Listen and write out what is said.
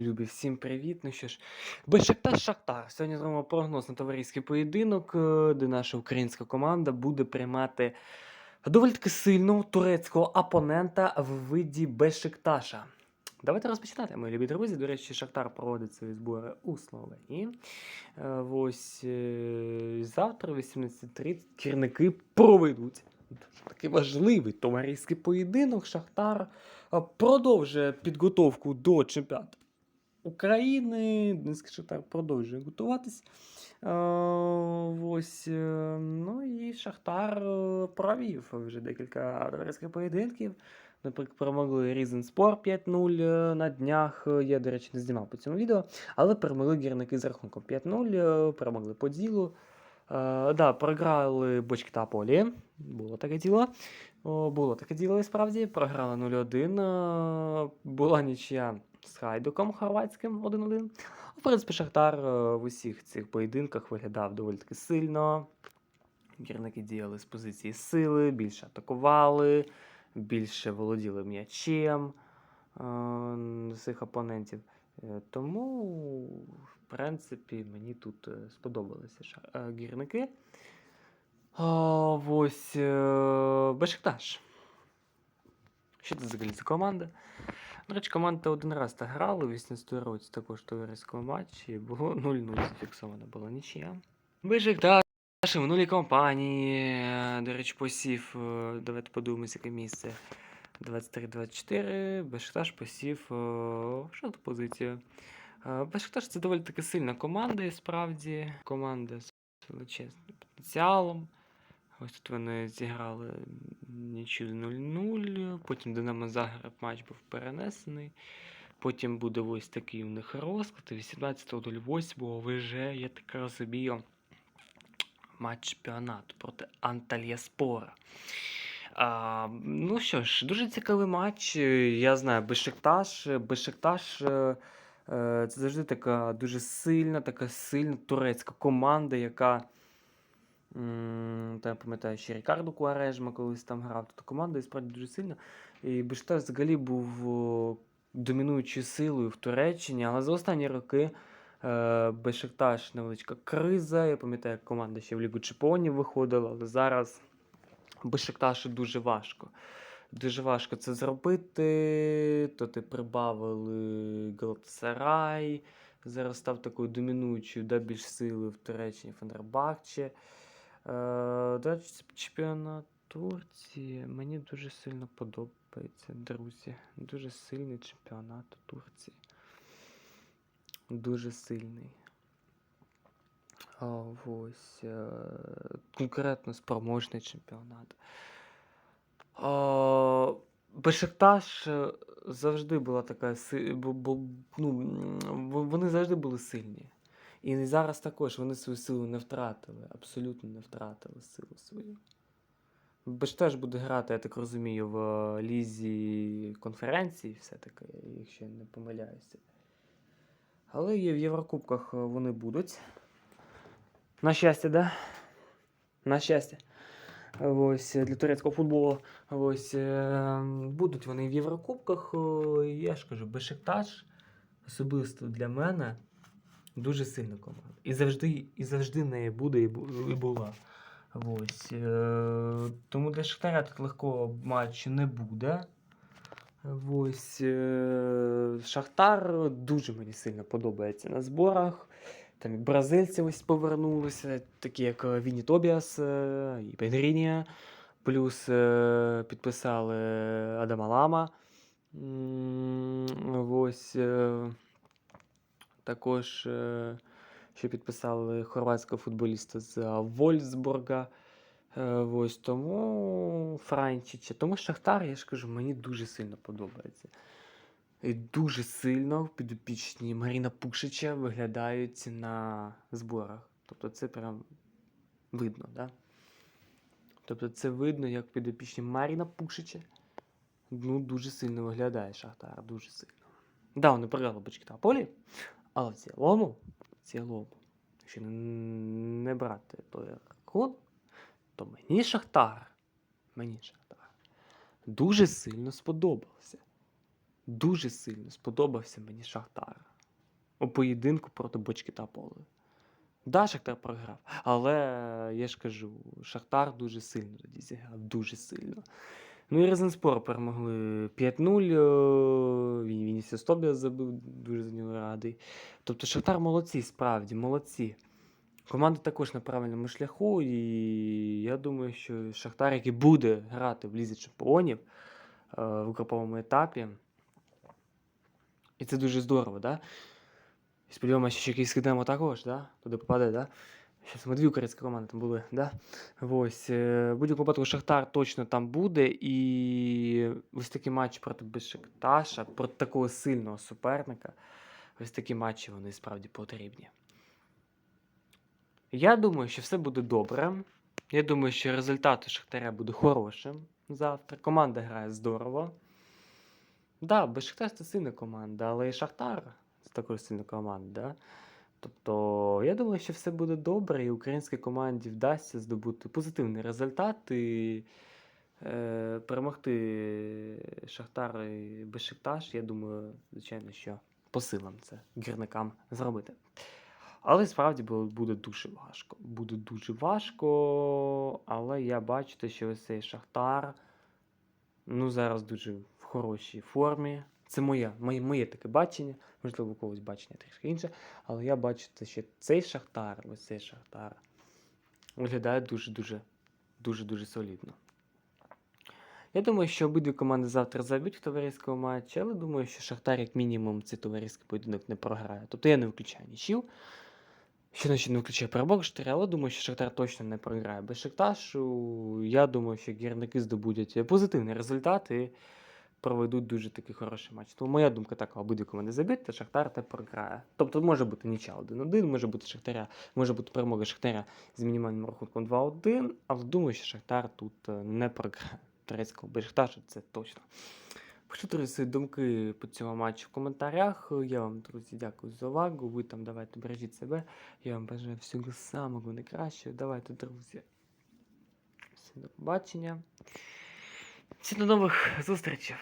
Любі, всім привіт. Ну що ж, Бешикташ Шахтар. Сьогодні зробимо прогноз на товариський поєдинок, е, де наша українська команда буде приймати доволі таки сильного турецького опонента в виді Бешикташа. Давайте розпочинати, мої любі друзі. До речі, Шахтар проводить свої збори у Словенії. Е, Ось е, завтра, 18.30, керівники проведуть такий важливий товариський поєдинок. Шахтар продовжує підготовку до чемпіонату України. Донецький Шахтар продовжує готуватись. Е, Ось, е, ну і Шахтар е, провів вже декілька товариських поєдинків. Наприклад, перемогли Різенспор 5-0 е, на днях. Я, до речі, не знімав по цьому відео, але перемогли гірники з рахунком 5-0, е, перемогли по ділу. Е, да, програли бочки та полі. Було таке діло. Було таке діло і справді. Програли 0-1. е, Була нічия з Хайдуком хорватським 1-1. В принципі, Шахтар е, в усіх цих поєдинках виглядав доволі таки сильно. Гірники діяли з позиції сили, більше атакували, більше володіли м'ячем е, цих опонентів. Е, Тому, в принципі, мені тут е, сподобалися е, гірники. А, ось е, Бешикташ. Що це взагалі за команда? До речі, команда один раз так грала у 18 році також в товариському матчі. Було 0-0 зафіксована була нічия. Бешикташ в минулій кампанії. е, До речі, посів. е, Давайте подивимося, яке місце. 23-24. Бешикташ посів е, шосту позицію. Е, Бешикташ це доволі таки сильна команда, і справді. Команда з величезним потенціалом. Ось тут вони зіграли нічию 0-0. Потім Динамо Загреб матч був перенесений. Потім буде ось такий у них розклад. 18.08 вже, я так розумію, матч чемпіонату проти Антальяспора. А, ну що ж, дуже цікавий матч. Я знаю, Бешикташ. Бешикташ е, е, це завжди така дуже сильна, така сильна турецька команда, яка. Та я пам'ятаю, ще Рікардо Куарежма колись там грав. Тобто команда і справді дуже сильна. І Бешикташ взагалі був домінуючою силою в Туреччині, але за останні роки е, Бешикташ невеличка криза. Я пам'ятаю, як команда ще в Лігу Чемпіонів виходила, але зараз. Бешикташу дуже важко. Дуже важко це зробити. То ти прибавили Галатасарай. Зараз став такою домінуючою, да, більш сили в Туреччині Фенербахче. Е, до чемпіонат Турції. Мені дуже сильно подобається, друзі. Дуже сильний чемпіонат Турції. Дуже сильний. Ось, е, конкретно спроможний чемпіонат. Бешикташ е, завжди була така ну, вони завжди були сильні. І зараз також вони свою силу не втратили, абсолютно не втратили силу свою. Бештеж буде грати, я так розумію, в е, лізі конференції, все-таки, якщо я не помиляюся. Але і в Єврокубках е, вони будуть. На щастя, да? На щастя. Ось е, для турецького футболу. Ось будуть вони в Єврокубках. Я ж кажу, Бешикташ особисто для мене дуже сильна команда. І завжди, і завжди нею буде і була. Ось. е, Тому для Шахтаря тут легкого матчу не буде. Ось е, Шахтар дуже мені сильно подобається на зборах. Там і бразильці ось повернулися, такі як е, Віні Тобіас і Пенгрінія. Плюс підписали Адама Лама. Ось також ще підписали хорватського футболіста з е, Вольсбурга. Е, Ось тому Франчича. Тому Шахтар, я ж кажу, мені дуже сильно подобається. І дуже сильно підопічні Маріна Пушича виглядають на зборах. Тобто це прям видно, да? Тобто це видно, як підопічні Маріна Пушича. Ну, дуже сильно виглядає Шахтар, дуже сильно. Да, вони програли полі, але в цілому, в цілому, якщо не, брати той рахунок, то мені Шахтар, мені Шахтар дуже сильно сподобався. Дуже сильно сподобався мені Шахтар у поєдинку проти Бочки та Поле. Да, Шахтар програв, але я ж кажу, Шахтар дуже сильно тоді зіграв, дуже сильно. Ну і Резенспор перемогли 5-0. Він Вінісіус Тобіас забив, дуже за нього радий. Тобто Шахтар молодці, справді, молодці. Команда також на правильному шляху, і я думаю, що Шахтар, який буде грати в Лізі Чемпіонів е, в груповому етапі. І це дуже здорово, да? Сподіваємося, що якийсь Динамо також, да? Туди попаде, да? Щас ми дві українські команди там були, да? Ось. е, В будь-якому випадку Шахтар точно там буде. І ось такий матч проти Бешикташа, проти такого сильного суперника. Ось такі матчі вони справді потрібні. Я думаю, що все буде добре. Я думаю, що результат у Шахтаря буде хорошим завтра. Команда грає здорово. Да, Бешикташ це сильна команда, але і Шахтар це також сильна команда. Да? Тобто, я думаю, що все буде добре, і українській команді вдасться здобути позитивний результат і е, перемогти Шахтар і Бешикташ. Я думаю, звичайно, що по силам це гірникам зробити. Але справді буде дуже важко. Буде дуже важко, але я бачу, що ось цей Шахтар ну, зараз дуже в хорошій формі. Це моє, моє, моє таке бачення, можливо, у когось бачення трішки інше, але я бачу, те, що цей Шахтар, ось цей Шахтар виглядає дуже-дуже дуже-дуже солідно. Я думаю, що обидві команди завтра заб'ють в товариському матчі, але думаю, що Шахтар, як мінімум, цей товариський поєдинок не програє. Тобто я не виключаю нічів. Ще наче не виключаю перемог Шахтаря, але думаю, що Шахтар точно не програє. Без Шахташу, я думаю, що гірники здобудуть позитивний результат і проведуть дуже такий хороший матч. Тому моя думка така, обидві команди заб'ють, та Шахтар не програє. Тобто може бути нічия 1-1, може бути Шахтаря, може бути перемога Шахтаря з мінімальним рахунком 2-1, але думаю, що Шахтар тут е, не програє. Турецького Бешикташу, це точно. Пишіть свої думки по цьому матчу в коментарях. Я вам, друзі, дякую за увагу. Ви там давайте бережіть себе. Я вам бажаю всього самого найкращого. Давайте, друзі. Всім до побачення. Всім до нових зустрічей.